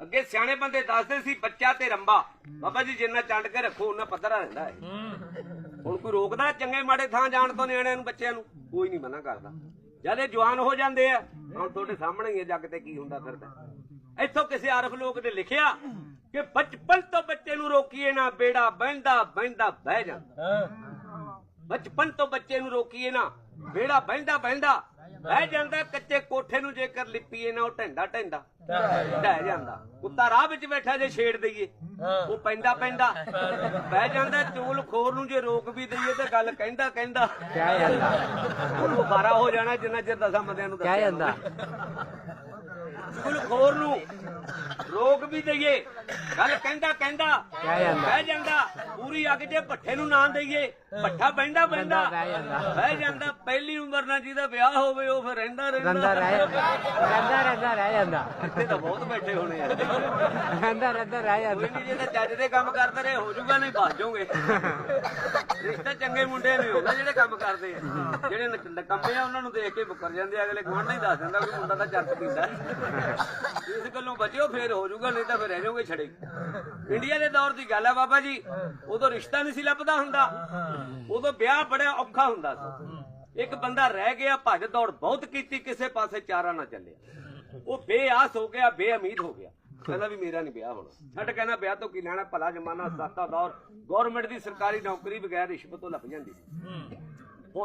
ਅੱਗੇ ਸਿਆਣੇ ਬੰਦੇ ਦੱਸਦੇ ਸੀ ਬੱਚਾ ਤੇ ਰੰਬਾ। ਬਾਬਾ ਜੀ ਜਿੰਨਾ ਚੰਡ ਕੇ ਰੱਖੋ ਉਹਨਾਂ ਪੱਧਰਾ ਰਹਿੰਦਾ ਹੈ ਹੁਣ ਕੋਈ ਰੋਕਦਾ ਚੰਗੇ ਮਾੜੇ ਥਾਂ ਜਾਣ ਤੋਂ ਨਿਆਣਿਆਂ ਨੂੰ ਬੱਚਿਆਂ ਨੂੰ? ਕੋਈ ਨਹੀਂ ਮਨਾ ਕਰਦਾ। ਜਦ ਇਹ ਜਵਾਨ ਹੋ ਜਾਂਦੇ ਆ ਹੁਣ ਤੁਹਾਡੇ ਸਾਹਮਣੇ ਹੀ ਜੱਗ ਤੇ ਕੀ ਹੁੰਦਾ ਫਿਰਦਾ। ਇੱਥੋਂ ਕਿਸੇ ਆਰਫ ਲੋਕ ਨੇ ਲਿਖਿਆ ਕਿ ਬਚਪਨ ਤੋਂ ਬੱਚੇ ਨੂੰ ਰੋਕੀਏ ਨਾ ਬੇੜਾ ਬਹਿੰਦਾ ਬਹਿੰਦਾ ਬਹਿ ਜਾਂਦਾ। ਬਚਪਨ ਤੋਂ ਬੱਚੇ ਨੂੰ ਰੋਕੀਏ ਨਾ ਬੇੜਾ ਬਹਿੰਦਾ ਬਹਿੰਦਾ। ਬਹਿ ਜਾਂਦਾ ਕੱਚੇ ਕੋਠੇ ਨੂੰ ਜੇਕਰ ਲਿਪੀਏ ਨਾ ਉਹ ਢੰਡਾ ਢੰਡਾ ਢਹਿ ਜਾਂਦਾ। ਕੁੱਤਾ ਰਾਹ ਵਿੱਚ ਬੈਠਾ ਜੇ ਛੇੜ ਦਈਏ। ਉਹ ਪੈਂਦਾ ਪੈਂਦਾ। ਬਹਿ ਜਾਂਦਾ ਚੂਲ ਖੋਰ ਨੂੰ ਜੇ ਰੋਕ ਵੀ ਦਈਏ ਤੇ ਗੱਲ ਕਹਿੰਦਾ ਕਹਿੰਦਾ। ਕਹਿ ਜਾਂਦਾ। ਉਹਨੂੰ ਬਾਰਾ ਹੋ ਜਾਣਾ ਜਿੰਨਾ ਚਿਰ ਦਸਾਂ ਬੰਦਿਆਂ ਨੂੰ ਕਹਿ ਜਾਂਦਾ। ਚੂਲ ਖੋਰ ਨੂੰ। ਵੀ ਦਈਏ। ਗੱਲ ਕਹਿੰਦਾ ਕਹਿੰਦਾ ਬਹਿ ਜਾਂਦਾ। ਪੂਰੀ ਅੱਗ ਜੇ ਭੱਠੇ ਨੂੰ ਨਾ ਦਈਏ। ਭੱਠਾ ਬਹਿੰਦਾ ਬਹਿੰਦਾ। ਬਹਿ ਜਾਂਦਾ। ਪਹਿਲੀ ਉਮਰ ਨਾਲ ਜਿਹਦਾ ਵਿਆਹ ਹੋਵੇ ਉਹ ਫਿਰ ਰਹਿੰਦਾ ਰਹਿੰਦਾ। ਰਹਿ ਰਹਿੰਦਾ ਰਹਿੰਦਾ ਰਹਿ ਜਾਂਦਾ। ਇੱਥੇ ਤਾਂ ਬਹੁਤ ਬੈਠੇ ਹੋਣੇ ਆ। ਰਹਿੰਦਾ ਰਹਿੰਦਾ ਰਹਿ ਕੋਈ ਜਾਂਦਾ ਨਹੀਂ ਜੇ ਤਾਂ ਚੱਜ ਦੇ ਕੰਮ ਕਰਦੇ ਰਹੇ ਹੋ ਜਾਊਗਾ ਨਹੀਂ ਬਚ ਜਾਓਗੇ ਰਿਸ਼ਤੇ ਚੰਗੇ ਮੁੰਡੇ ਨਹੀਂ ਹੁੰਦਾ ਜਿਹੜੇ ਕੰਮ ਕਰਦੇ ਆ। ਜਿਹੜੇ ਨਕ- ਨਕੰਮੇ ਆ ਉਹਨਾਂ ਨੂੰ ਦੇਖ ਕੇ ਮੁੱਕਰ ਜਾਂਦੇ ਆ, ਅਗਲੇ ਗੁਆਂਢ ਹੀ ਦੱਸ ਦਿੰਦਾ ਕਿ ਮੁੰਡਾ ਤਾਂ ਚਰਚ ਪੀਂਦਾ। ਇਸ ਗੱਲੋਂ ਬਚਿਓ ਫੇਰ ਹੋ ਜਾਊਗਾ ਨਹੀਂ ਤਾਂ ਫੇਰ ਰਹਿ ਜਾਓਗੇ ਛੜੇ। ਇੰਡੀਆ ਦੇ ਦੌਰ ਦੀ ਗੱਲ ਹੈ ਬਾਬਾ ਜੀ ਉਦੋਂ ਰਿਸ਼ਤਾ ਨਹੀਂ ਸੀ ਲੱਭਦਾ ਹੁੰਦਾ। ਉਦੋਂ ਵਿਆਹ ਬੜਾ ਔਖਾ ਹੁੰਦਾ ਸੀ। ਇੱਕ ਬੰਦਾ ਰਹਿ ਗਿਆ ਭੱਜ ਦੌੜ ਬਹੁਤ ਕੀਤੀ ਕਿਸੇ ਪਾਸੇ ਚਾਰਾ ਨਾ ਚੱਲਿਆ। ਉਹ ਬੇਆਸ ਹੋ ਗਿਆ ਬੇਅਮੀਦ ਹੋ ਗਿਆ। ਕਹਿੰਦਾ ਵੀ ਮੇਰਾ ਨਹੀਂ ਵਿਆਹ ਹੋਣਾ। ਛੱਡ ਕਹਿੰਦਾ ਵਿਆਹ ਤੋਂ ਕੀ ਲੈਣਾ, ਭਲਾ ਜਮਾਨਾ ਸਸਤਾ ਦੌਰ ਗਵਰਨਮੈਂਟ ਦੀ ਸਰਕਾਰੀ ਨੌਕਰੀ ਬਗੈਰ ਰਿਸ਼ਵਤ ਤੋਂ ਲੱਭ ਜਾਂਦੀ। ਸੀ